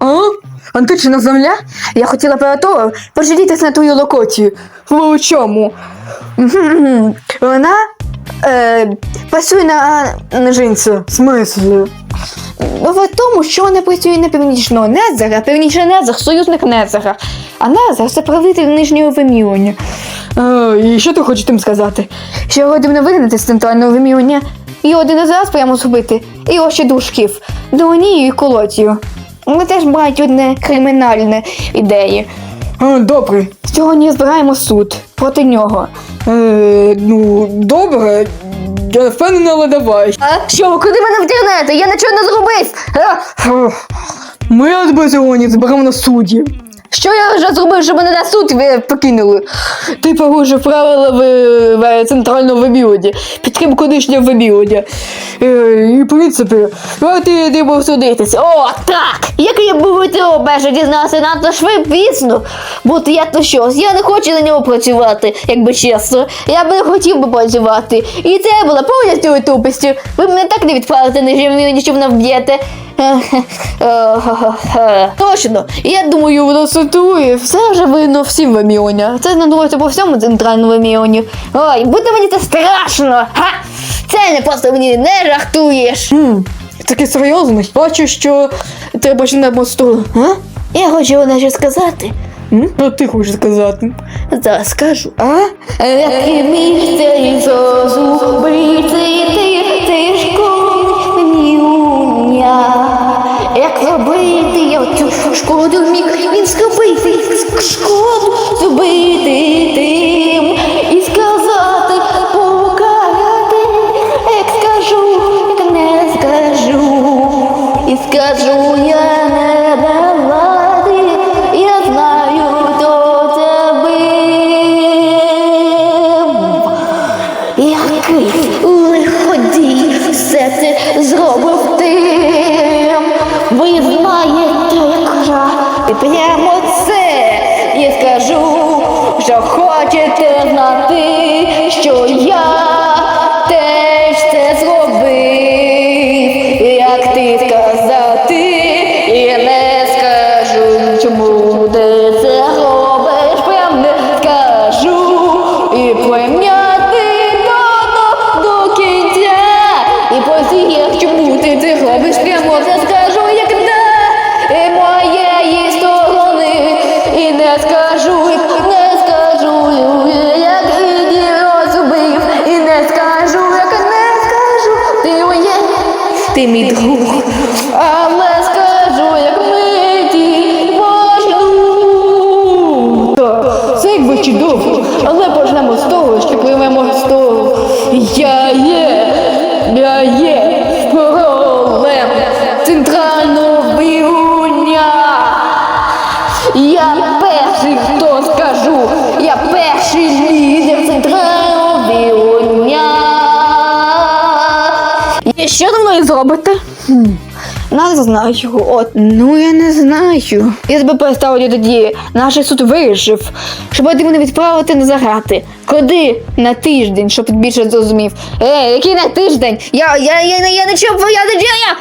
О, антична земля? Я хотіла перед того пожалітися на твою локацію. В чому? Вона е, працює на, на жінці. Смислі? В тому, що вона працює на північного Незера, північний Незер союзник Незера. А Незер це правитель нижнього вимірювання. Е, і що ти хочеш тим сказати? Що його дивно вигнати з центрального вимірювання, і один раз прямо зробити, і його ще душків, Донією і колотію. Вони теж мають одне кримінальне ідеї. Добре. Сьогодні збираємо суд проти нього. Е, ну, добре. Я впевнена, але давай. А що, куди мене втягнете? Я нічого не зробив. Ми тебе сьогодні зберемо на суді. Що я вже зробив, щоб мене на суд покинули? Ти порушив правила в, в центральному вибілоді, підтримку колишнього вибілодя. Е, і, в принципі, ти не був судитися. О, так! Як я був у цього перше дізнався надто швидко, бути я то щось. Я не хочу на нього працювати, якби чесно. Я би не хотів би працювати. І це була повністю тупістю. Ви мене так не відправите, не живі, що мене вб'єте. Точно, я думаю, воно ситує. Все вже видно всім вимірювання. Це надувається по всьому центральному вимірюванню. Ой, буде мені це страшно. Ха! Це не просто мені не жартуєш. Хм, таке серйозно. Бачу, що треба ще на мосту. А? Я хочу вам щось сказати. М? Що ти хочеш сказати? Зараз скажу. А? Як місце зубрити ти скажу я не давати, я знаю, хто це бив. Який лиходій все це зробив ти. Ви знаєте, яка і прямо це і скажу, що хочете знати, що я теж це зробив. Як ти сказати, чому ти це робиш, прям не скажу. І пойняти до, кінця. І посіяв, чому ти це робиш, прямо скажу, як не і моєї сторони, і не скажу, не скажу, як ідіот зубив, і не скажу, як не скажу, ти моє, ти мій друг, Я є, я є королем центрального бігуня. Я перший, хто скажу, я перший лідер центрального бігуня. І що мною зробите? Не знаю. От, ну я не знаю. Я тебе поставлю тоді. Наш суд вирішив, щоб ти мене відправити на заграти. Куди? На тиждень, щоб більше зрозумів. Е, який на тиждень? Я, я, я, я, я нічого, я, я, я,